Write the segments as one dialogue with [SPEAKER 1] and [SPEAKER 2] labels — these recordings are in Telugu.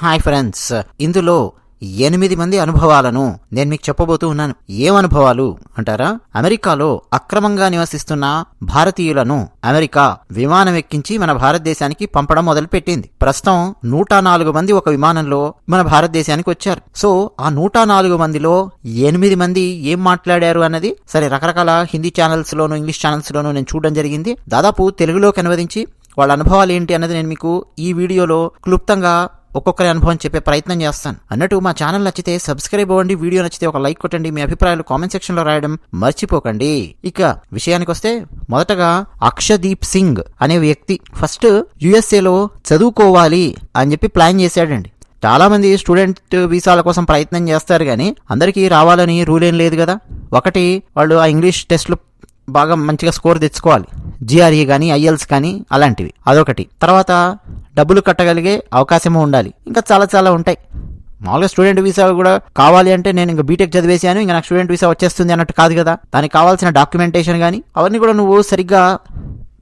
[SPEAKER 1] హాయ్ ఫ్రెండ్స్ ఇందులో ఎనిమిది మంది అనుభవాలను నేను మీకు చెప్పబోతూ ఉన్నాను. ఏం అనుభవాలు అంటారా? అమెరికాలో అక్రమంగా నివసిస్తున్న భారతీయులను అమెరికా విమానం ఎక్కించి మన భారతదేశానికి పంపడం మొదలుపెట్టింది. ప్రస్తుతం నూట నాలుగు మంది ఒక విమానంలో మన భారతదేశానికి వచ్చారు. సో ఆ నూట నాలుగు మందిలో ఎనిమిది మంది ఏం మాట్లాడారు అన్నది? సరే రకరకాల హిందీ ఛానల్స్ లోను ఇంగ్లీష్ ఛానల్స్ లోను నేను చూడడం జరిగింది. దాదాపు తెలుగులోకి అనువదించి వాళ్ళ అనుభవాలు ఏంటి అన్నది నేను మీకు ఈ వీడియోలో క్లుప్తంగా ఒక్కొక్కరి అనుభవం చెప్పే ప్రయత్నం చేస్తాను. అన్నట్టు మా ఛానల్ నచ్చితే సబ్స్క్రైబ్ అవ్వండి వీడియో నచ్చితే ఒక లైక్ కొట్టండి మీ అభిప్రాయాలు కామెంట్ సెక్షన్లో రాయడం మర్చిపోకండి. ఇక విషయానికి వస్తే మొదటగా అక్షదీప్ సింగ్ అనే వ్యక్తి ఫస్ట్ యుఎస్ఏలో చదువుకోవాలి అని చెప్పి ప్లాన్ చేశాడండి. చాలా మంది స్టూడెంట్ వీసాల కోసం ప్రయత్నం చేస్తారు కానీ అందరికీ రావాలని రూల్ ఏం లేదు కదా. ఒకటి వాళ్ళు ఆ ఇంగ్లీష్ టెస్ట్లు బాగా మంచిగా స్కోర్ తెచ్చుకోవాలి. జిఆర్ఈ కానీ ఐఎల్స్ కానీ అలాంటివి. అదొకటి. తర్వాత డబ్బులు కట్టగలిగే అవకాశము ఉండాలి. ఇంకా చాలా చాలా ఉంటాయి. మామూలుగా స్టూడెంట్ వీసా కూడా కావాలి అంటే నేను ఇంకా బీటెక్ చదివేశాను ఇంకా నాకు స్టూడెంట్ వీసా వచ్చేస్తుంది అన్నట్టు కాదు కదా. దానికి కావాల్సిన డాక్యుమెంటేషన్ కానీ అవన్నీ కూడా నువ్వు సరిగ్గా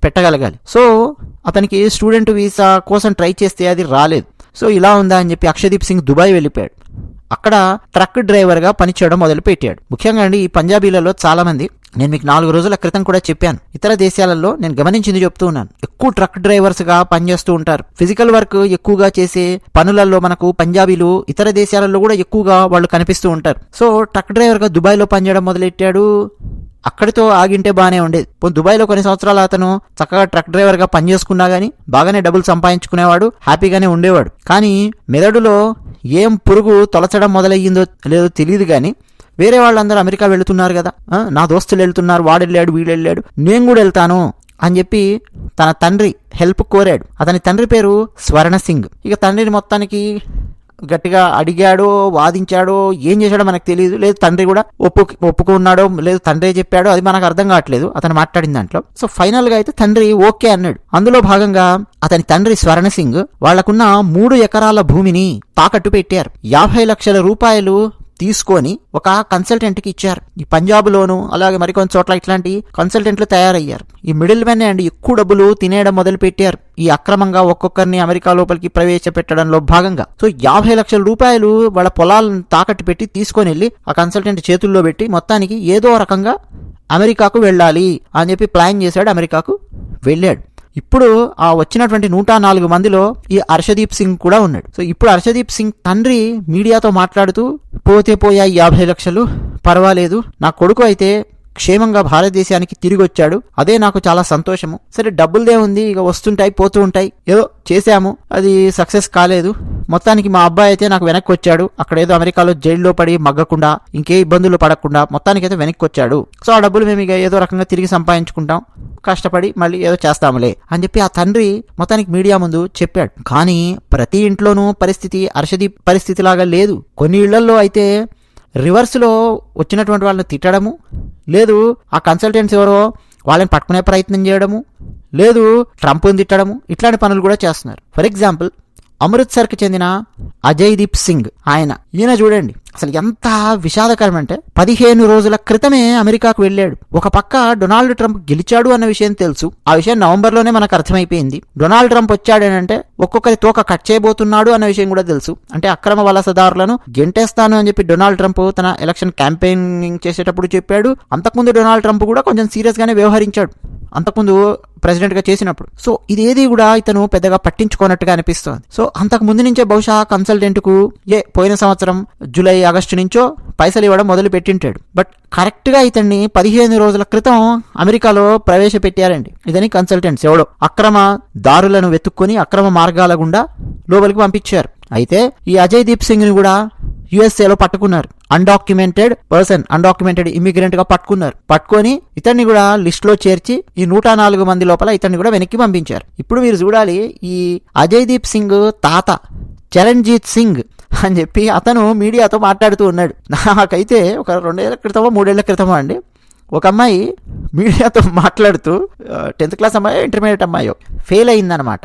[SPEAKER 1] పెట్టగలగాలి. సో అతనికి స్టూడెంట్ వీసా కోసం ట్రై చేస్తే అది రాలేదు. సో ఇలా ఉందా అని చెప్పి అక్షదీప్ సింగ్ దుబాయ్ వెళ్ళిపోయాడు. అక్కడ ట్రక్ డ్రైవర్గా పనిచేయడం మొదలుపెట్టాడు. ముఖ్యంగా అండి ఈ పంజాబీలలో చాలామంది నేను మీకు నాలుగు రోజుల క్రితం కూడా చెప్పాను. ఇతర దేశాలలో నేను గమనించింది చెప్తూ ఉన్నాను. ఎక్కువ ట్రక్ డ్రైవర్స్గా పనిచేస్తూ ఉంటారు. ఫిజికల్ వర్క్ ఎక్కువగా చేసే పనులలో మనకు పంజాబీలు ఇతర దేశాలలో కూడా ఎక్కువగా వాళ్ళు కనిపిస్తూ ఉంటారు. సో ట్రక్ డ్రైవర్గా దుబాయ్లో పనిచేయడం మొదలెట్టాడు? అక్కడితో ఆగింటే బాగానే ఉండేది. పోనీ దుబాయ్లో కొన్ని సంవత్సరాలు అతను చక్కగా ట్రక్ డ్రైవర్గా పనిచేసుకున్నా కానీ బాగానే డబ్బులు సంపాదించుకునేవాడు హ్యాపీగానే ఉండేవాడు. కానీ మెదడులో ఏం పురుగు తొలచడం మొదలయ్యిందో లేదో తెలియదు కానీ వేరే వాళ్ళందరూ అమెరికా వెళుతున్నారు కదా నా దోస్తులు వెళ్తున్నారు వాడు వెళ్ళాడు వీడు వెళ్ళాడు నేను కూడా వెళ్తాను అని చెప్పి తన తండ్రి హెల్ప్ కోరాడు. అతని తండ్రి పేరు స్వర్ణ సింగ్. ఇక తండ్రిని మొత్తానికి గట్టిగా అడిగాడో వాదించాడో ఏం చేశాడో మనకు తెలియదు. లేదు తండ్రి కూడా ఒప్పు ఒప్పుకున్నాడో లేదు తండ్రి చెప్పాడో అది మనకు అర్థం కావట్లేదు. అతను మాట్లాడిన దాంట్లో. సో ఫైనల్గా అయితే తండ్రి ఓకే అన్నాడు. అందులో భాగంగా అతని తండ్రి స్వర్ణ సింగ్ వాళ్ళకున్న మూడు ఎకరాల భూమిని తాకట్టు పెట్టారు. యాభై లక్షల రూపాయలు తీసుకొని ఒక కన్సల్టెంట్కి ఇచ్చారు. ఈ పంజాబ్లోను అలాగే మరికొన్ని చోట్ల ఇట్లాంటి కన్సల్టెంట్లు తయారయ్యారు. ఈ మిడిల్ మెన్ అండ్ ఎక్కువ డబ్బులు తినేయడం మొదలు పెట్టారు ఈ అక్రమంగా ఒక్కొక్కరిని అమెరికా లోపలికి ప్రవేశపెట్టడంలో భాగంగా. సో యాభై లక్షల రూపాయలు వాళ్ళ పొలాలను తాకట్టు పెట్టి తీసుకొని వెళ్ళి ఆ కన్సల్టెంట్ చేతుల్లో పెట్టి మొత్తానికి ఏదో రకంగా అమెరికాకు వెళ్ళాలి అని చెప్పి ప్లాన్ చేశాడు అమెరికాకు వెళ్ళాడు. ఇప్పుడు ఆ వచ్చినటువంటి నూట నాలుగు మందిలో ఈ హర్షదీప్ సింగ్ కూడా ఉన్నాడు. సో ఇప్పుడు హర్షదీప్ సింగ్ తండ్రి మీడియాతో మాట్లాడుతూ పోతే పోయాయి యాభై లక్షలు పర్వాలేదు నా కొడుకు అయితే క్షేమంగా భారతదేశానికి తిరిగి వచ్చాడు అదే నాకు చాలా సంతోషము. సరే డబ్బులదే ఉంది ఇక వస్తుంటాయి పోతూ ఉంటాయి. ఏదో చేశాము. అది సక్సెస్ కాలేదు. మొత్తానికి మా అబ్బాయి అయితే నాకు వెనక్కి వచ్చాడు అక్కడ ఏదో అమెరికాలో జైల్లో పడి మగ్గకుండా ఇంకే ఇబ్బందులు పడకుండా మొత్తానికైతే వెనక్కి వచ్చాడు సో ఆ డబ్బులు మేము ఇక ఏదో రకంగా తిరిగి సంపాదించుకుంటాం. కష్టపడి మళ్ళీ ఏదో చేస్తాములే అని చెప్పి ఆ తండ్రి మొత్తానికి మీడియా ముందు చెప్పాడు. కానీ ప్రతి ఇంట్లోనూ పరిస్థితి అర్షదీప్ పరిస్థితి లాగా లేదు. కొన్ని ఇళ్ళలో అయితే రివర్స్లో వచ్చినటువంటి వాళ్ళని తిట్టడము లేదు ఆ కన్సల్టెంట్స్ ఎవరో వాళ్ళని పట్టుకునే ప్రయత్నం చేయడము లేదు ట్రంప్ని తిట్టడము ఇట్లాంటి పనులు కూడా చేస్తున్నారు. ఫర్ ఎగ్జాంపుల్ అమృత్సర్కి చెందిన అజయ్ దీప్ సింగ్. ఆయన ఈయన చూడండి. అసలు ఎంత విషాదకరం అంటే పదిహేను రోజుల క్రితమే అమెరికాకు వెళ్ళాడు. ఒక పక్క డొనాల్డ్ ట్రంప్ గెలిచాడు అన్న విషయం తెలుసు. ఆ విషయం నవంబర్లోనే మనకు అర్థమైపోయింది. డొనాల్డ్ ట్రంప్ వచ్చాడనంటే ఒక్కొక్కరి తోక కట్ చేయబోతున్నాడు అన్న విషయం కూడా తెలుసు. అంటే అక్రమ వలసదారులను గెంటేస్తాను అని చెప్పి డొనాల్డ్ ట్రంప్ తన ఎలక్షన్ క్యాంపెయినింగ్ చేసేటప్పుడు చెప్పాడు. అంతకుముందు డొనాల్డ్ ట్రంప్ కూడా కొంచెం సీరియస్ గానే వ్యవహరించాడు. అంతకుముందు ప్రెసిడెంట్గా చేసినప్పుడు. సో ఇదేది కూడా ఇతను పెద్దగా పట్టించుకోనట్టుగా అనిపిస్తోంది. సో అంతకు ముందు నుంచే బహుశా కన్సల్టెంట్కు ఏ పోయిన సంవత్సరం జూలై ఆగస్టు నుంచో పైసలు ఇవ్వడం మొదలు పెట్టింటాడు బట్ కరెక్ట్గా ఇతన్ని పదిహేను రోజుల క్రితం అమెరికాలో ప్రవేశపెట్టారండి. ఇదని కన్సల్టెంట్స్ ఎవడో అక్రమ దారులను వెతుక్కొని అక్రమ మార్గాల గుండా లోపలికి పంపించారు. అయితే ఈ అజయ్ దీప్ సింగ్ని కూడా యుఎస్ఏలో పట్టుకున్నారు. అన్డాక్యుమెంటెడ్ పర్సన్ అన్డాక్యుమెంటెడ్ ఇమిగ్రెంట్గా పట్టుకున్నారు. పట్టుకొని ఇతన్ని కూడా లిస్ట్లో చేర్చి ఈ నూట నాలుగు మంది లోపల ఇతన్ని కూడా వెనక్కి పంపించారు. ఇప్పుడు మీరు చూడాలి ఈ అజయ్ దీప్ సింగ్ తాత చరణ్జీత్ సింగ్ అని చెప్పి అతను మీడియాతో మాట్లాడుతూ ఉన్నాడు. నాకైతే ఒక రెండేళ్ళ క్రితమో మూడేళ్ళ క్రితమో అండి ఒక అమ్మాయి మీడియాతో మాట్లాడుతూ టెన్త్ క్లాస్ అమ్మాయి ఇంటర్మీడియట్ అమ్మాయో ఫెయిల్ అయిందనమాట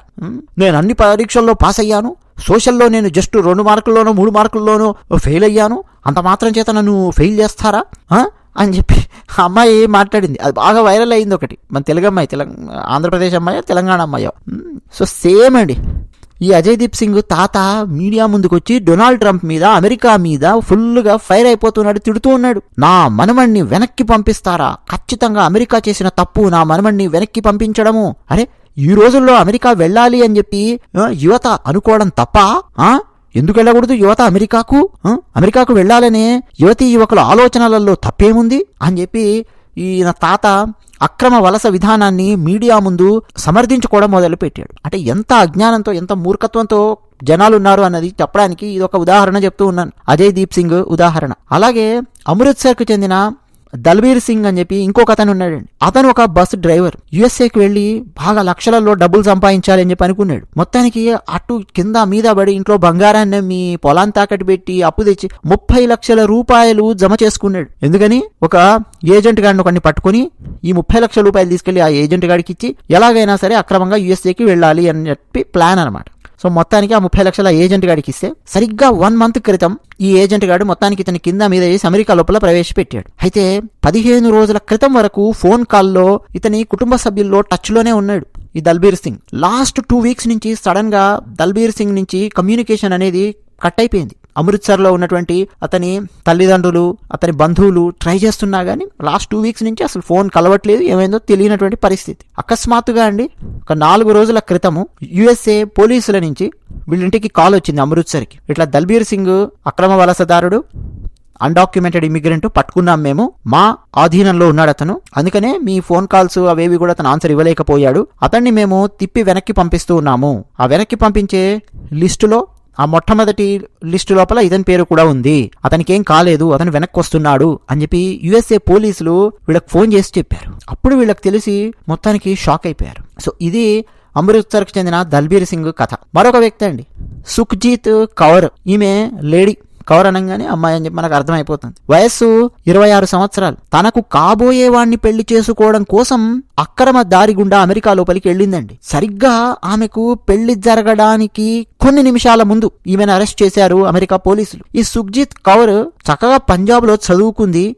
[SPEAKER 1] నేను అన్ని పరీక్షల్లో పాస్ అయ్యాను. సోషల్లో నేను జస్ట్ రెండు మార్కుల్లోనో మూడు మార్కుల్లోనో ఫెయిల్ అయ్యాను. అంత మాత్రం చేత నన్ను ఫెయిల్ చేస్తారా? అని చెప్పి అమ్మాయి మాట్లాడింది. అది బాగా వైరల్ అయింది ఒకటి. మన తెలుగు అమ్మాయి తెలంగాణ ఆంధ్రప్రదేశ్ అమ్మాయి తెలంగాణ అమ్మాయో. సో సేమ్ అండి. ఈ అజయ్ దీప్ సింగ్ తాత మీడియా ముందుకొచ్చి డొనాల్డ్ ట్రంప్ మీద అమెరికా మీద ఫుల్గా ఫైర్ అయిపోతున్నాడు తిడుతూ ఉన్నాడు. నా మనమణ్ణి వెనక్కి పంపిస్తారా? ఖచ్చితంగా అమెరికా చేసిన తప్పు నా మనమణ్ణి వెనక్కి పంపించడము. అరే ఈ రోజుల్లో అమెరికా వెళ్ళాలి అని చెప్పి యువత అనుకోవడం తప్ప ఆ? ఎందుకు వెళ్ళకూడదు యువత అమెరికాకు? అమెరికాకు వెళ్ళాలనే యువతీ యువకుల ఆలోచనలలో తప్పేముంది? అని చెప్పి ఈయన తాత అక్రమ వలస విధానాన్ని మీడియా ముందు సమర్థించుకోవడం మొదలుపెట్టాడు. అంటే ఎంత అజ్ఞానంతో ఎంత మూర్ఖత్వంతో జనాలు ఉన్నారు అన్నది చెప్పడానికి ఇది ఒక ఉదాహరణ చెప్తూ ఉన్నాను. అజయ్ దీప్ సింగ్ ఉదాహరణ. అలాగే అమృత్సర్కు చెందిన దల్బీర్ సింగ్ అని చెప్పి ఇంకొక అతను ఉన్నాడండి అతను ఒక బస్ డ్రైవర్. యుఎస్ఏకి వెళ్ళి బాగా లక్షలలో డబ్బులు సంపాదించాలి అని చెప్పి అనుకున్నాడు. మొత్తానికి అటు కింద మీద పడి ఇంట్లో బంగారాన్ని మీ పొలాన్ని తాకట్టు పెట్టి అప్పు తెచ్చి ముప్పై లక్షల రూపాయలు జమ చేసుకున్నాడు. ఎందుకని? ఒక ఏజెంట్ గాడిని ఒకరిని పట్టుకొని ఈ ముప్పై లక్షల రూపాయలు తీసుకెళ్ళి ఆ ఏజెంట్ గాడికి ఇచ్చి ఎలాగైనా సరే అక్రమంగా యుఎస్ఏకి వెళ్ళాలి అని చెప్పి ప్లాన్ అనమాట సో మొత్తానికి ఆ ముప్పై లక్షల ఏజెంట్ గాడికి ఇస్తే సరిగ్గా వన్ మంత్ క్రితం ఈ ఏజెంట్ గాడు మొత్తానికి ఇతని కింద మీద చేసి అమెరికా లోపల ప్రవేశపెట్టాడు. అయితే పదిహేను రోజుల క్రితం వరకు ఫోన్ కాల్లో ఇతని కుటుంబ సభ్యుల్లో టచ్లోనే ఉన్నాడు ఈ Dalbir Singh. Last two weeks నుంచి సడన్గా దల్బీర్ సింగ్ నుంచి కమ్యూనికేషన్ అనేది కట్ అయిపోయింది. అమృత్సర్లో ఉన్నటువంటి అతని తల్లిదండ్రులు అతని బంధువులు ట్రై చేస్తున్నా కానీ లాస్ట్ టూ వీక్స్ నుంచి అసలు ఫోన్ కలవట్లేదు ఏమైందో తెలియనటువంటి పరిస్థితి. అకస్మాత్తుగా అండి ఒక నాలుగు రోజుల క్రితము యుఎస్ఏ పోలీసుల నుంచి వీళ్ళింటికి కాల్ వచ్చింది అమృత్సర్కి. ఇట్లా దల్బీర్ సింగ్ అక్రమ వలసదారుడు అన్డాక్యుమెంటెడ్ ఇమిగ్రెంట్ పట్టుకున్నాం మేము మా ఆధీనంలో ఉన్నాడు అతను. అందుకనే మీ ఫోన్ కాల్స్ అవేవి కూడా అతను ఆన్సర్ ఇవ్వలేకపోయాడు. అతన్ని మేము తిప్పి వెనక్కి పంపిస్తూ ఉన్నాము. ఆ వెనక్కి పంపించే లిస్టులో ఆ మొట్టమొదటి లిస్టు లోపల ఇతని పేరు కూడా ఉంది. అతనికి ఏం కాలేదు అతను వెనక్కి వస్తున్నాడు అని చెప్పి యుఎస్ఏ పోలీసులు వీళ్ళకి ఫోన్ చేసి చెప్పారు. అప్పుడు వీళ్ళకి తెలిసి మొత్తానికి షాక్ అయిపోయారు. సో ఇది అమృత్సర్కి చెందిన దల్బీర్ సింగ్ కథ. మరొక వ్యక్తి అండి. సుఖ్జీత్ కౌర్. ఈమె లేడీ. కౌర్ అనగానే అమ్మాయి అని చెప్పి మనకు అర్థమైపోతుంది. వయస్సు ఇరవై ఆరు సంవత్సరాలు. తనకు కాబోయే వాణ్ణి పెళ్ళి చేసుకోవడం కోసం అక్రమ దారి గుండా అమెరికా లోపలికి వెళ్ళిందండి. సరిగ్గా ఆమెకు పెళ్ళి జరగడానికి కొన్ని నిమిషాల ముందు ఈమెను అరెస్ట్ చేశారు అమెరికా పోలీసులు. ఈ సుఖ్జిత్ కౌర్ చక్కగా పంజాబ్లో చదువుకుంది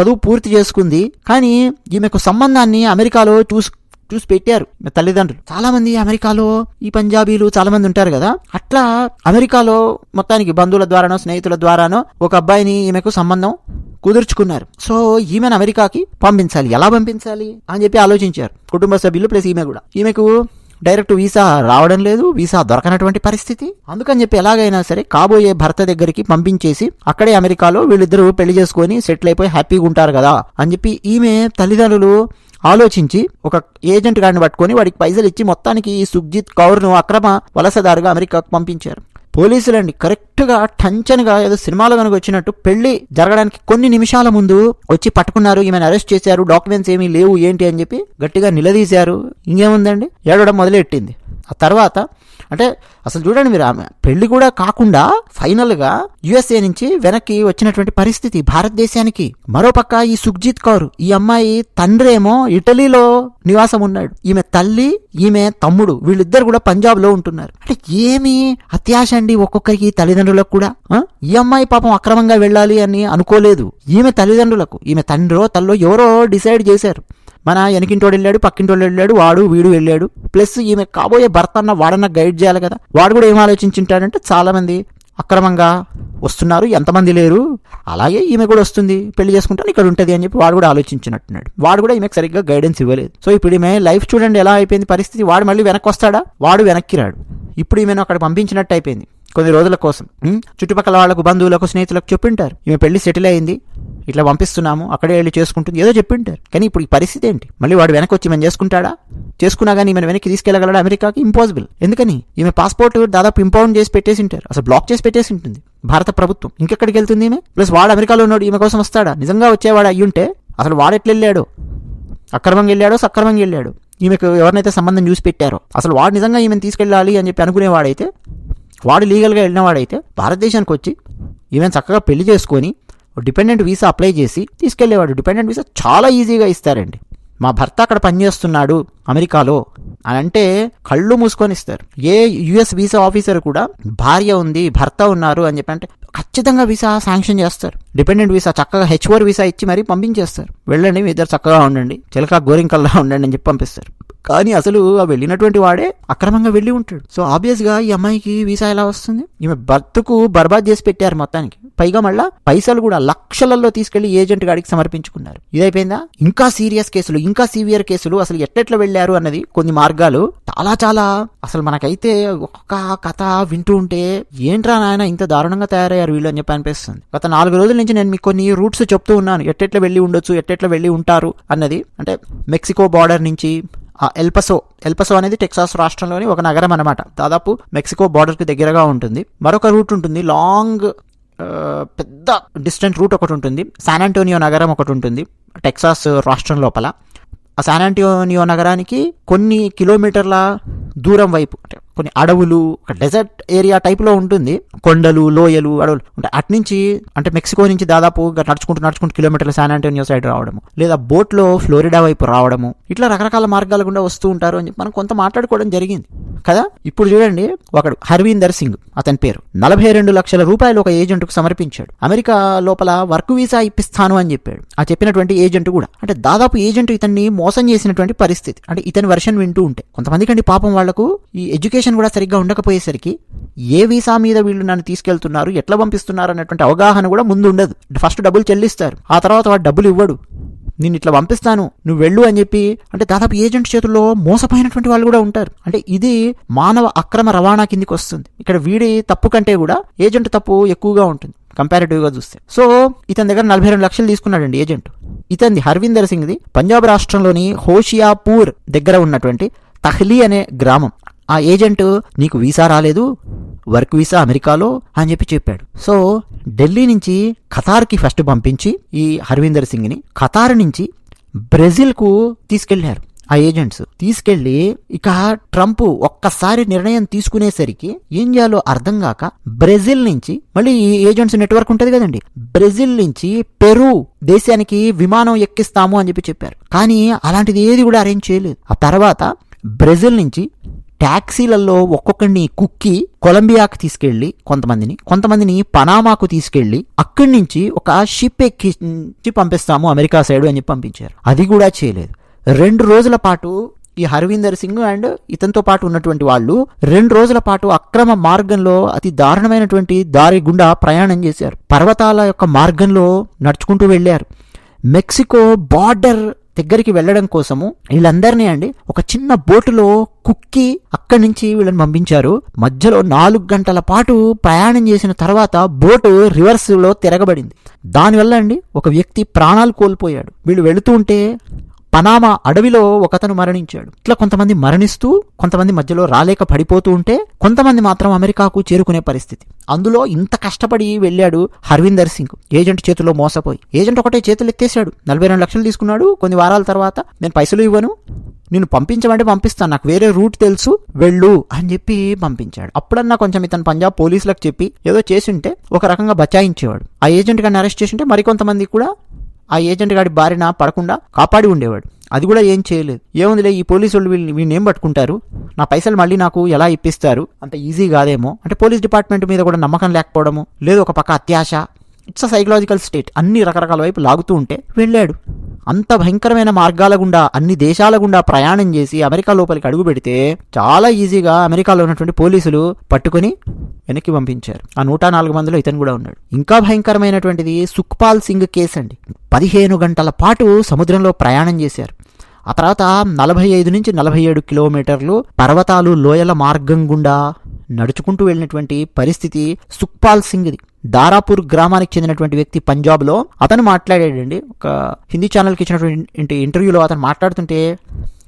[SPEAKER 1] చదువు పూర్తి చేసుకుంది కానీ ఈమెకు సంబంధాన్ని అమెరికాలో చూసు చూసి పెట్టారు. తల్లిదండ్రులు. చాలా మంది అమెరికాలో ఈ పంజాబీలు చాలా మంది ఉంటారు కదా. అట్లా అమెరికాలో మొత్తానికి బంధువుల ద్వారానో స్నేహితుల ద్వారానో ఒక అబ్బాయిని ఈమెకు సంబంధం కుదుర్చుకున్నారు. సో ఈమెను అమెరికాకి పంపించాలి. ఎలా పంపించాలి అని చెప్పి ఆలోచించారు. కుటుంబ సభ్యులు ప్లస్ ఈమె కూడా. ఈమెకు డైరెక్ట్ వీసా రావడం లేదు. వీసా దొరకనటువంటి పరిస్థితి. అందుకని చెప్పి ఎలాగైనా సరే కాబోయే భర్త దగ్గరికి పంపించేసి అక్కడే అమెరికాలో వీళ్ళిద్దరూ పెళ్ళి చేసుకొని సెటిల్ అయిపోయి హ్యాపీగా ఉంటారు కదా అని చెప్పి ఈమె తల్లిదండ్రులు ఆలోచించి ఒక ఏజెంట్ గారిని పట్టుకొని వాడికి పైసలు ఇచ్చి మొత్తానికి ఈ సుఖ్జిత్ కౌర్ను అక్రమ వలసదారుగా అమెరికాకు పంపించారు. పోలీసులండి కరెక్ట్గా టంచన్గా ఏదో సినిమాలో కనుక వచ్చినట్టు పెళ్ళి జరగడానికి కొన్ని నిమిషాల ముందు వచ్చి పట్టుకున్నారు. ఈమెను అరెస్ట్ చేశారు. డాక్యుమెంట్స్ ఏమీ లేవు. ఏంటి అని చెప్పి గట్టిగా నిలదీశారు. ఇంకేముందండి? ఏడవడం మొదలెట్టింది. ఆ తర్వాత అంటే అసలు చూడండి మీరు ఆమె పెళ్ళి కూడా కాకుండా ఫైనల్గా యుఎస్ఏ నుంచి వెనక్కి వచ్చినటువంటి పరిస్థితి భారతదేశానికి. మరోపక్క ఈ సుఖ్జిత్ కౌర్ ఈ అమ్మాయి తండ్రేమో ఇటలీలో నివాసం ఉన్నాడు. ఈమె తల్లి ఈమె తమ్ముడు వీళ్ళిద్దరు కూడా పంజాబ్లో ఉంటున్నారు. అంటే ఏమి అత్యాశ అండి ఒక్కొక్కరికి తల్లిదండ్రులకు కూడా? ఈ అమ్మాయి పాపం అక్రమంగా వెళ్ళాలి అని అనుకోలేదు. ఈమె తల్లిదండ్రులకు ఈమె తండ్రో తల్లో ఎవరో డిసైడ్ చేశారు. మన వెనకింటోడు వెళ్ళాడు పక్కింటోడు వెళ్ళాడు వాడు వీడు వెళ్ళాడు. ప్లస్ ఈమె కాబోయే భర్త అన్న వాడన్న గైడ్ చేయాలి కదా. వాడు కూడా ఏం ఆలోచించుంటాడంటే చాలామంది అక్రమంగా వస్తున్నారు ఎంతమంది లేరు. అలాగే ఈమె కూడా వస్తుంది పెళ్ళి చేసుకుంటాను ఇక్కడ ఉంటుంది అని చెప్పి వాడు కూడా ఆలోచించినట్టున్నాడు. వాడు కూడా ఈమెకు సరిగ్గా గైడెన్స్ ఇవ్వలేదు. సో ఇప్పుడు ఈమె లైఫ్ చూడండి ఎలా అయిపోయింది పరిస్థితి. వాడు మళ్ళీ వెనక్కి వస్తాడా? వాడు వెనక్కి రాడు. ఇప్పుడు ఈమెను అక్కడ పంపించినట్టు అయిపోయింది. కొన్ని రోజుల కోసం. చుట్టుపక్కల వాళ్ళకు బంధువులకు స్నేహితులకు చెప్పింటారు. ఈమె పెళ్ళి సెటిల్ అయింది. ఇట్లా పంపిస్తున్నాము. అక్కడే వెళ్ళి చేసుకుంటుంది. ఏదో చెప్పింటారు. కానీ ఇప్పుడు ఈ పరిస్థితి ఏంటి? మళ్ళీ వాడు వెనక్కి వచ్చి ఈమెను చేసుకుంటాడా? చేసుకున్నా కానీ ఈమెను వెనక్కి తీసుకెళ్ళగలడా అమెరికాకి? ఇంపాసిబుల్. ఎందుకని? ఈమె పాస్పోర్ట్ దాదాపు ఇంపౌండ్ చేసి పెట్టేసి ఉంటారు అసలు బ్లాక్ చేసి పెట్టేసి ఉంటుంది భారత ప్రభుత్వం. ఇంకెక్కడికి వెళ్తుంది ఈమె? ప్లస్ వాడు అమెరికాలో ఉన్నాడు ఈమె కోసం వస్తాడా? నిజంగా వచ్చేవాడు అయ్యుంటే అసలు వాడు ఎట్లా వెళ్ళాడు అక్రమంగా వెళ్ళాడో సక్రమంగా వెళ్ళాడు? ఈమెకు ఎవరినైతే సంబంధం చూసి పెట్టారో? అసలు వాడు నిజంగా ఈమెను తీసుకెళ్ళాలి అని చెప్పి అనుకునేవాడైతే వాడు లీగల్గా వెళ్ళినవాడైతే భారతదేశానికి వచ్చి ఈవెన్ చక్కగా పెళ్ళి చేసుకొని డిపెండెంట్ వీసా అప్లై చేసి తీసుకెళ్ళేవాడు డిపెండెంట్ వీసా చాలా ఈజీగా ఇస్తారండి. మా భర్త అక్కడ పనిచేస్తున్నాడు. అమెరికాలో అని అంటే కళ్ళు మూసుకొని ఇస్తారు. ఏ యుఎస్ వీసా ఆఫీసర్ కూడా భార్య ఉంది భర్త ఉన్నారు అని చెప్పి అంటే ఖచ్చితంగా వీసా శాంక్షన్ చేస్తారు. డిపెండెంట్ వీసా చక్కగా హెచ్ ఓర్ వీసా ఇచ్చి మరీ పంపించేస్తారు. వెళ్ళండి మీ ఇద్దరు చక్కగా ఉండండి చిలక గోరింకల్లా ఉండండి అని చెప్పి పంపిస్తారు. కానీ అసలు ఆ వెళ్ళినటువంటి వాడే అక్రమంగా వెళ్ళి ఉంటాడు. సో ఆబ్వియస్గా ఈ అమ్మాయికి వీసా ఎలా వస్తుంది? ఈమె భర్తకు బర్బాద్ చేసి పెట్టారు మొత్తానికి. పైగా మళ్ళా పైసలు కూడా లక్షలలో తీసుకెళ్ళి ఏజెంట్ గాడికి సమర్పించుకున్నారు. ఇదైపోయిందా? ఇంకా సీరియస్ కేసులు ఇంకా సీవియర్ కేసులు అసలు ఎట్టెట్లా వెళ్ళారు అన్నది కొన్ని మార్గాలు. చాలా చాలా. అసలు మనకైతే ఒక్క కథ వింటూ ఉంటే ఏంట్రా నాయన ఇంత దారుణంగా తయారయ్యారు వీళ్ళు అని చెప్పి అనిపిస్తుంది. గత నాలుగు రోజుల నుంచి నేను మీకు కొన్ని రూట్స్ చెప్తూ ఉన్నాను. ఎట్టెట్లా వెళ్ళి ఉండొచ్చు ఎట్టెట్లా వెళ్ళి ఉంటారు అన్నది. అంటే మెక్సికో బార్డర్ నుంచి ఆ ఎల్పసో ఎల్పసో అనేది టెక్సాస్ రాష్ట్రంలోని ఒక నగరం అనమాట దాదాపు మెక్సికో బార్డర్కి దగ్గరగా ఉంటుంది. మరొక రూట్ ఉంటుంది లాంగ్ పెద్ద డిస్టెంట్ రూట్ ఒకటి ఉంటుంది. శాన్ అంటోనియో నగరం ఒకటి ఉంటుంది. టెక్సాస్ రాష్ట్రం లోపల. ఆ శాన్ ఆంటోనియో నగరానికి కొన్ని కిలోమీటర్ల దూరం వైపు అంటే కొన్ని అడవులు ఒక డెజర్ట్ ఏరియా టైప్లో ఉంటుంది. కొండలు లోయలు అడవులు. ఉంటాయి అట్నుంచి అంటే మెక్సికో నుంచి దాదాపు నడుచుకుంటూ నడుచుకుంటూ కిలోమీటర్ల శాన్ ఆంటోనియో సైడ్ రావడము. లేదా బోట్లో ఫ్లోరిడా వైపు రావడము. ఇట్లా రకరకాల మార్గాలు గుండా వస్తూ ఉంటారు అని చెప్పి మనం కొంత మాట్లాడుకోవడం జరిగింది. కదా? ఇప్పుడు చూడండి ఒకడు హర్వీందర్ సింగ్ అతని పేరు. నలభై రెండు లక్షల రూపాయలు ఒక ఏజెంట్కు సమర్పించాడు. అమెరికా లోపల వర్క్ వీసా ఇప్పిస్తాను అని చెప్పాడు. ఆ చెప్పినటువంటి ఏజెంట్ కూడా అంటే దాదాపు ఏజెంట్ ఇతన్ని మోసం చేసినటువంటి పరిస్థితి. అంటే ఇతని వర్షన్ వింటూ ఉంటే. కొంతమంది అండి పాపం వాళ్ళకు ఈ ఎడ్యుకేషన్ కూడా సరిగ్గా ఉండకపోయేసరికి ఏ వీసా మీద వీళ్ళు నన్ను తీసుకెళ్తున్నారు ఎట్లా పంపిస్తున్నారు అనేటువంటి అవగాహన కూడా ముందు ఉండదు. ఫస్ట్ డబ్బులు చెల్లిస్తారు. ఆ తర్వాత వాడు డబ్బులు ఇవ్వడు. నేను ఇట్లా పంపిస్తాను నువ్వు వెళ్ళు అని చెప్పి అంటే దాదాపు ఏజెంట్ చేతుల్లో మోసపోయినటువంటి వాళ్ళు కూడా ఉంటారు. అంటే ఇది మానవ అక్రమ రవాణా కిందికి వస్తుంది. ఇక్కడ వీడి తప్పు కంటే కూడా ఏజెంట్ తప్పు ఎక్కువగా ఉంటుంది కంపారిటివ్గా చూస్తే. సో ఇతని దగ్గర నలభై రెండు లక్షలు తీసుకున్నాడండి ఏజెంట్. ఇతనిది హర్విందర్ సింగ్ది పంజాబ్ రాష్ట్రంలోని హోషియాపూర్ దగ్గర ఉన్నటువంటి తహ్లీ అనే గ్రామం. ఆ ఏజెంట్ నీకు వీసా రాలేదు వర్క్ వీసా అమెరికాలో అని చెప్పి చెప్పాడు. సో ఢిల్లీ నుంచి ఖతార్కి ఫస్ట్ పంపించి ఈ హర్వీందర్ సింగ్ని ఖతార్ నుంచి బ్రెజిల్కు తీసుకెళ్ళారు ఆ ఏజెంట్స్. తీసుకెళ్ళి ఇక ట్రంప్ ఒక్కసారి నిర్ణయం తీసుకునేసరికి ఏం చేయాలో అర్థం కాక బ్రెజిల్ నుంచి మళ్ళీ ఈ ఏజెంట్స్ నెట్వర్క్ ఉంటుంది కదండి బ్రెజిల్ నుంచి పెరు దేశానికి విమానం ఎక్కిస్తాము అని చెప్పి చెప్పారు. కానీ అలాంటిది ఏది కూడా అరేంజ్ చేయలేదు. ఆ తర్వాత బ్రెజిల్ నుంచి ట్యాక్సీలలో ఒక్కొక్కడిని కుక్కి కొలంబియాకు తీసుకెళ్ళి కొంతమందిని కొంతమందిని పనామాకు తీసుకెళ్ళి అక్కడి నుంచి ఒక షిప్ ఎక్కించి పంపిస్తాము అమెరికా సైడ్ అని చెప్పి పంపించారు. అది కూడా చేయలేదు. రెండు రోజుల పాటు ఈ హర్వీందర్ సింగ్ అండ్ ఇతనితో పాటు ఉన్నటువంటి వాళ్ళు రెండు రోజుల పాటు అక్రమ మార్గంలో అతి దారుణమైనటువంటి దారి గుండా ప్రయాణం చేశారు. పర్వతాల యొక్క మార్గంలో నడుచుకుంటూ వెళ్ళారు. మెక్సికో బార్డర్ దగ్గరికి వెళ్ళడం కోసము వీళ్ళందరినీ అండి ఒక చిన్న బోటులో కుక్కి అక్కడి నుంచి వీళ్ళని పంపించారు. మధ్యలో నాలుగు గంటల పాటు ప్రయాణం చేసిన తర్వాత బోటు రివర్స్లో తిరగబడింది. దానివల్ల అండి ఒక వ్యక్తి ప్రాణాలు కోల్పోయాడు. వీళ్ళు వెళుతూ ఉంటే పనామా అడవిలో ఒకతను మరణించాడు. ఇట్లా కొంతమంది మరణిస్తూ కొంతమంది మధ్యలో రాలేక పడిపోతూ ఉంటే కొంతమంది మాత్రం అమెరికాకు చేరుకునే పరిస్థితి. అందులో ఇంత కష్టపడి వెళ్ళాడు హర్విందర్ సింగ్. ఏజెంట్ చేతిలో మోసపోయి. ఏజెంట్ ఒకటే చేతులు ఎత్తేసాడు నలభై రెండు లక్షలు తీసుకున్నాడు. కొన్ని వారాల తర్వాత నేను పైసలు ఇవ్వను. నేను పంపించమంటే పంపిస్తాను. నాకు వేరే రూట్ తెలుసు. వెళ్ళు అని చెప్పి పంపించాడు. అప్పుడన్నా కొంచెం ఇతను పంజాబ్ పోలీసులకు చెప్పి ఏదో చేసింటే ఒక రకంగా బచాయించేవాడు. ఆ ఏజెంట్ గారిని అరెస్ట్ చేసింటే మరికొంతమంది కూడా ఆ ఏజెంట్ గాడి బారిన పడకుండా కాపాడి ఉండేవాడు. అది కూడా ఏం చేయలేదు. ఏముందిలే ఈ పోలీసు వాళ్ళు వీళ్ళని వీడిని ఏం పట్టుకుంటారు? నా పైసలు మళ్ళీ నాకు ఎలా ఇప్పిస్తారు? అంత ఈజీ కాదేమో. అంటే పోలీస్ డిపార్ట్మెంట్ మీద కూడా నమ్మకం లేకపోవడము లేదు ఒక పక్క అత్యాశ. ఇట్స్ సైకలాజికల్ స్టేట్ అన్ని రకరకాల వైపు లాగుతూ ఉంటే వెళ్ళాడు. అంత భయంకరమైన మార్గాల గుండా అన్ని దేశాల గుండా ప్రయాణం చేసి అమెరికా లోపలికి అడుగు పెడితే చాలా ఈజీగా అమెరికాలో ఉన్నటువంటి పోలీసులు పట్టుకుని వెనక్కి పంపించారు. ఆ నూట నాలుగు మందిలో ఇతను కూడా ఉన్నాడు. ఇంకా భయంకరమైనటువంటిది సుఖ్పాల్ సింగ్ కేసు అండి. పదిహేను గంటల పాటు సముద్రంలో ప్రయాణం చేశారు. ఆ తర్వాత నలభై ఐదు నుంచి నలభై ఏడు కిలోమీటర్లు పర్వతాలు లోయల మార్గం గుండా నడుచుకుంటూ వెళ్ళినటువంటి పరిస్థితి సుఖ్పాల్ సింగ్ది. దారాపూర్ గ్రామానికి చెందినటువంటి వ్యక్తి పంజాబ్లో అతను మాట్లాడాడండి. ఒక హిందీ ఛానల్కి ఇచ్చినటువంటి ఇంటర్వ్యూలో అతను మాట్లాడుతుంటే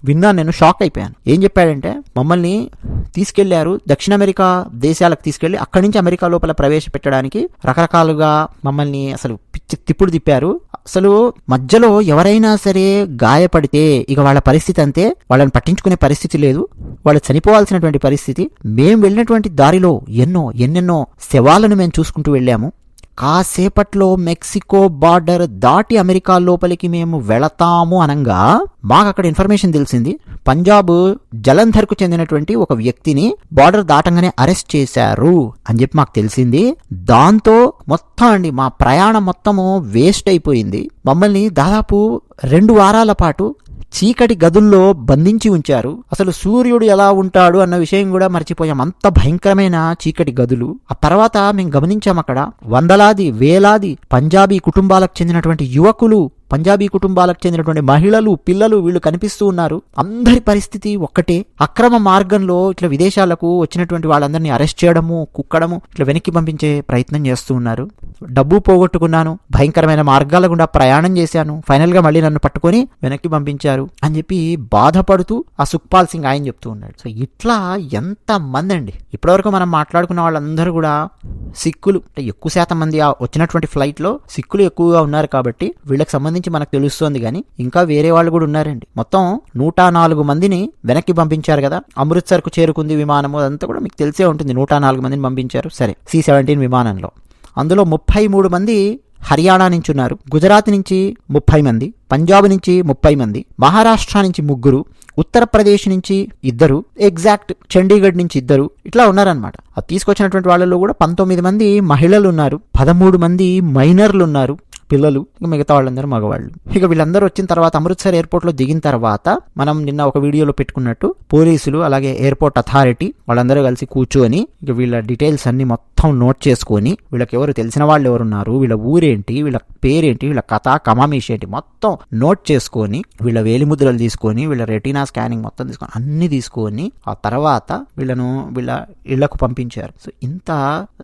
[SPEAKER 1] విన్నా నేను షాక్ అయిపోయాను. ఏం చెప్పాడంటే మమ్మల్ని తీసుకెళ్ళారు దక్షిణ అమెరికా దేశాలకు తీసుకెళ్ళి అక్కడి నుంచి అమెరికా లోపల ప్రవేశపెట్టడానికి రకరకాలుగా మమ్మల్ని అసలు పిచ్చి తిప్పుడు తిప్పారు. అసలు మధ్యలో ఎవరైనా సరే గాయపడితే ఇక వాళ్ళ పరిస్థితి అంతే. వాళ్ళని పట్టించుకునే పరిస్థితి లేదు. వాళ్ళు చనిపోవాల్సినటువంటి పరిస్థితి. మేము వెళ్ళినటువంటి దారిలో ఎన్నో ఎన్నెన్నో శవాలను మేము చూసుకుంటూ వెళ్ళాము. కాసేపట్లో మెక్సికో బార్డర్ దాటి అమెరికా లోపలికి మేము వెళతాము అనంగా మాకు అక్కడ ఇన్ఫర్మేషన్ తెలిసింది. పంజాబ్ జలంధర్కు చెందినటువంటి ఒక వ్యక్తిని బార్డర్ దాటంగానే అరెస్ట్ చేశారు అని చెప్పి మాకు తెలిసింది. దాంతో మొత్తం అండి మా ప్రయాణం మొత్తము వేస్ట్ అయిపోయింది. మమ్మల్ని దాదాపు రెండు వారాల పాటు చీకటి గదుల్లో బంధించి ఉంచారు. అసలు సూర్యుడు ఎలా ఉంటాడు అన్న విషయం కూడా మర్చిపోయాం. అంత భయంకరమైన చీకటి గదులు. ఆ తర్వాత మేము గమనించాం అక్కడ వందలాది వేలాది పంజాబీ కుటుంబాలకు చెందినటువంటి యువకులు పంజాబీ కుటుంబాలకు చెందినటువంటి మహిళలు పిల్లలు వీళ్ళు కనిపిస్తూ ఉన్నారు. అందరి పరిస్థితి ఒక్కటే. అక్రమ మార్గంలో ఇట్లా విదేశాలకు వచ్చినటువంటి వాళ్ళందరినీ అరెస్ట్ చేయడము కుక్కడము ఇట్లా వెనక్కి పంపించే ప్రయత్నం చేస్తూ ఉన్నారు. డబ్బు పోగొట్టుకున్నాను భయంకరమైన మార్గాల గుండా ప్రయాణం చేశాను ఫైనల్గా మళ్ళీ నన్ను పట్టుకొని వెనక్కి పంపించారు అని చెప్పి బాధపడుతూ ఆ సుఖ్పాల్ సింగ్ ఆయన చెప్తూ ఉన్నాడు. సో ఇట్లా ఎంత మంది అండి? ఇప్పటివరకు మనం మాట్లాడుకున్న వాళ్ళందరూ కూడా సిక్కులు. అంటే ఎక్కువ శాతం మంది ఆ వచ్చినటువంటి ఫ్లైట్లో సిక్కులు ఎక్కువగా ఉన్నారు కాబట్టి వీళ్ళకి సంబంధించి మనకు తెలుస్తోంది కానీ ఇంకా వేరే వాళ్ళు కూడా ఉన్నారండి. మొత్తం నూట నాలుగు మందిని వెనక్కి పంపించారు కదా. అమృత్సర్కు చేరుకుంది విమానము అదంతా కూడా మీకు తెలిసే ఉంటుంది. నూట నాలుగు మందిని పంపించారు. సరే సి సెవెంటీన్ విమానంలో. అందులో ముప్పై మూడు మంది హర్యానా నుంచి ఉన్నారు. గుజరాత్ నుంచి ముప్పై మంది పంజాబ్ నుంచి ముప్పై మంది మహారాష్ట్ర నుంచి ముగ్గురు ఉత్తరప్రదేశ్ నుంచి ఇద్దరు ఎగ్జాక్ట్ చండీగఢ్ నుంచి ఇద్దరు ఇట్లా ఉన్నారనమాట అది తీసుకొచ్చినటువంటి వాళ్ళలో కూడా పంతొమ్మిది మంది మహిళలు ఉన్నారు. పదమూడు మంది మైనర్లు ఉన్నారు. పిల్లలు మిగతా వాళ్ళందరూ మగవాళ్ళు. ఇక వీళ్ళందరూ వచ్చిన తర్వాత అమృత్సర్ ఎయిర్పోర్ట్లో దిగిన తర్వాత మనం నిన్న ఒక వీడియోలో పెట్టుకున్నట్టు పోలీసులు అలాగే ఎయిర్పోర్ట్ అథారిటీ వాళ్ళందరూ కలిసి కూర్చొని ఇక వీళ్ళ డీటెయిల్స్ అన్ని మొత్తం నోట్ చేసుకొని వీళ్ళకి ఎవరు తెలిసిన వాళ్ళు ఎవరున్నారు వీళ్ళ ఊరేంటి వీళ్ళ పేరేంటి వీళ్ళ కథ కమామేష్ ఏంటి మొత్తం నోట్ చేసుకొని వీళ్ళ వేలిముద్రలు తీసుకొని వీళ్ళ రెటీనా స్కానింగ్ మొత్తం తీసుకొని అన్ని తీసుకొని ఆ తర్వాత వీళ్ళను వీళ్ళ ఇళ్ళకు పంపించారు. సో ఇంత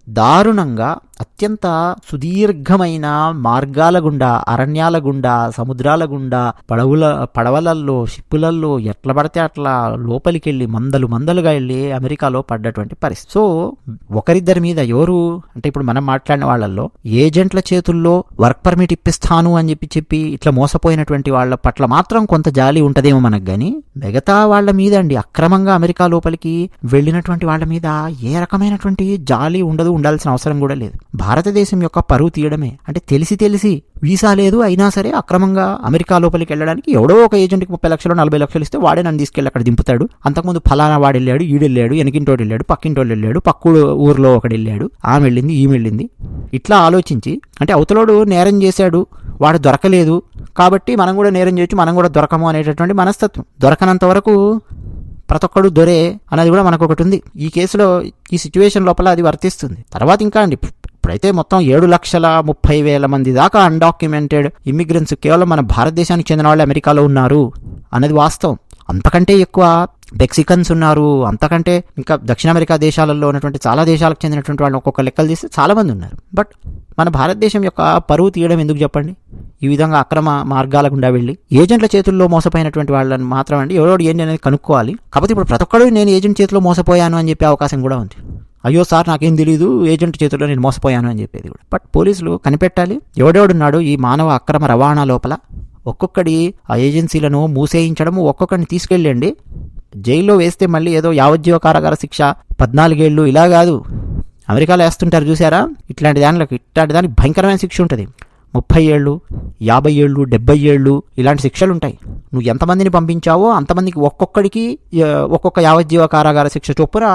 [SPEAKER 1] దారుణంగా అత్యంత సుదీర్ఘమైన మార్గాల గుండా అరణ్యాల గుండా సముద్రాల గుండా పడవుల పడవలల్లో షిప్పులల్లో ఎట్లా పడితే అట్లా లోపలికి వెళ్ళి మందలు మందలుగా వెళ్ళి అమెరికాలో పడ్డటువంటి పరిస్థితి. సో ఒకరిద్దరి మీద ఎవరు అంటే ఇప్పుడు మనం మాట్లాడిన వాళ్ళల్లో ఏజెంట్ల చేతుల్లో వర్క్ పర్మిట్ ఇప్పిస్తాను అని చెప్పి చెప్పి ఇట్లా మోసపోయినటువంటి వాళ్ళ పట్ల మాత్రం కొంత జాలి ఉంటదేమో మనకు గానీ మిగతా వాళ్ళ మీద అండి అక్రమంగా అమెరికా లోపలికి వెళ్ళినటువంటి వాళ్ళ మీద ఏ రకమైనటువంటి జాలి ఉండదు ఉండాల్సిన అవసరం కూడా లేదు. భారతదేశం యొక్క పరువు తీయడమే. అంటే తెలిసి తెలిసి వీసా లేదు అయినా సరే అక్రమంగా అమెరికా లోపలికి వెళ్ళడానికి ఎవడో ఒక ఏజెంట్కి ముప్పై లక్షలు నలభై లక్షలు ఇస్తే వాడే నన్ను తీసుకెళ్ళి అక్కడ దింపుతాడు. అంతకుముందు ఫలానా వాడు వెళ్ళాడు ఈడెళ్ళాడు వెనకింటోడు వెళ్ళాడు పక్కింటోడు వెళ్ళాడు పక్కూడు ఊర్లో ఒకడు వెళ్ళాడు ఆమె వెళ్ళింది ఈమె వెళ్ళింది. ఇట్లా ఆలోచించి అంటే అవతలోడు నేరం చేశాడు వాడు దొరకలేదు కాబట్టి మనం కూడా నేరం చేయొచ్చు మనం కూడా దొరకము అనేటటువంటి మనస్తత్వం. దొరకనంత వరకు ప్రతి ఒక్కడు దొరే అనేది కూడా మనకు ఒకటి ఉంది. ఈ కేసులో ఈ సిచ్యువేషన్ లోపల అది వర్తిస్తుంది. తర్వాత ఇంకా అండి ఇప్పుడైతే మొత్తం ఏడు లక్షల ముప్పై వేల మంది దాకా అన్డాక్యుమెంటెడ్ ఇమ్మిగ్రెంట్స్ కేవలం మన భారతదేశానికి చెందిన వాళ్ళు అమెరికాలో ఉన్నారు అనేది వాస్తవం. అంతకంటే ఎక్కువ మెక్సికన్స్ ఉన్నారు. అంతకంటే ఇంకా దక్షిణ అమెరికా దేశాలలో ఉన్నటువంటి చాలా దేశాలకు చెందినటువంటి వాళ్ళు ఒక్కొక్క లెక్కలు తీస్తే చాలామంది ఉన్నారు. బట్ మన భారతదేశం యొక్క పరువు తీయడం ఎందుకు చెప్పండి? ఈ విధంగా అక్రమ మార్గాల గుండా వెళ్ళి ఏజెంట్ల చేతుల్లో మోసపోయినటువంటి వాళ్ళని మాత్రం అండి. ఎవరోడు ఏంటి అనేది కనుక్కోవాలి. కాకపోతే ఇప్పుడు ప్రతి ఒక్కడు నేను ఏజెంట్ చేతిలో మోసపోయాను అని చెప్పే అవకాశం కూడా ఉంది. అయ్యో సార్ నాకేం తెలియదు ఏజెంట్ చేతుల్లో నేను మోసపోయాను అని చెప్పేది కూడా. బట్ పోలీసులు కనిపెట్టాలి. ఎవడెవడున్నాడు ఈ మానవ అక్రమ రవాణా లోపల? ఒక్కొక్కడి ఆ ఏజెన్సీలను మూసేయించడం ఒక్కొక్కడిని తీసుకెళ్ళండి. జైల్లో వేస్తే మళ్ళీ ఏదో యావజ్జీవ కారాగార శిక్ష పద్నాలుగేళ్ళు ఇలా కాదు. అమెరికాలో వేస్తుంటారు చూసారా? ఇట్లాంటి దానిలోకి ఇట్లాంటి దానికి భయంకరమైన శిక్ష ఉంటుంది. ముప్పై ఏళ్ళు యాభై ఏళ్ళు డెబ్బై ఏళ్ళు ఇలాంటి శిక్షలు ఉంటాయి నువ్వు ఎంతమందిని పంపించావో అంతమందికి ఒక్కొక్కడికి ఒక్కొక్క యావజ్జీవ కారాగార శిక్ష చొప్పున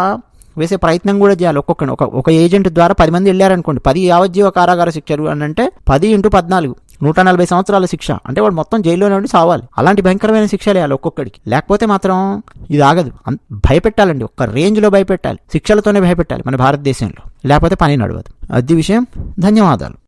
[SPEAKER 1] వేసే ప్రయత్నం కూడా చేయాలి. ఒక్కొక్కని ఒక ఒక ఏజెంట్ ద్వారా పది మంది వెళ్ళారనుకోండి. పది యావజ్జీవ కారాగార శిక్షలు అని అంటే పది ఇంటూ పద్నాలుగు నూట నలభై సంవత్సరాల శిక్ష. అంటే వాడు మొత్తం జైల్లోనే ఉండి సావాలి. అలాంటి భయంకరమైన శిక్షలు వేయాలి ఒక్కొక్కడికి. లేకపోతే మాత్రం ఇది ఆగదు. భయపెట్టాలండి. ఒక్క రేంజ్లో భయపెట్టాలి. శిక్షలతోనే భయపెట్టాలి మన భారతదేశంలో. లేకపోతే పని నడవదు. అది విషయం. ధన్యవాదాలు.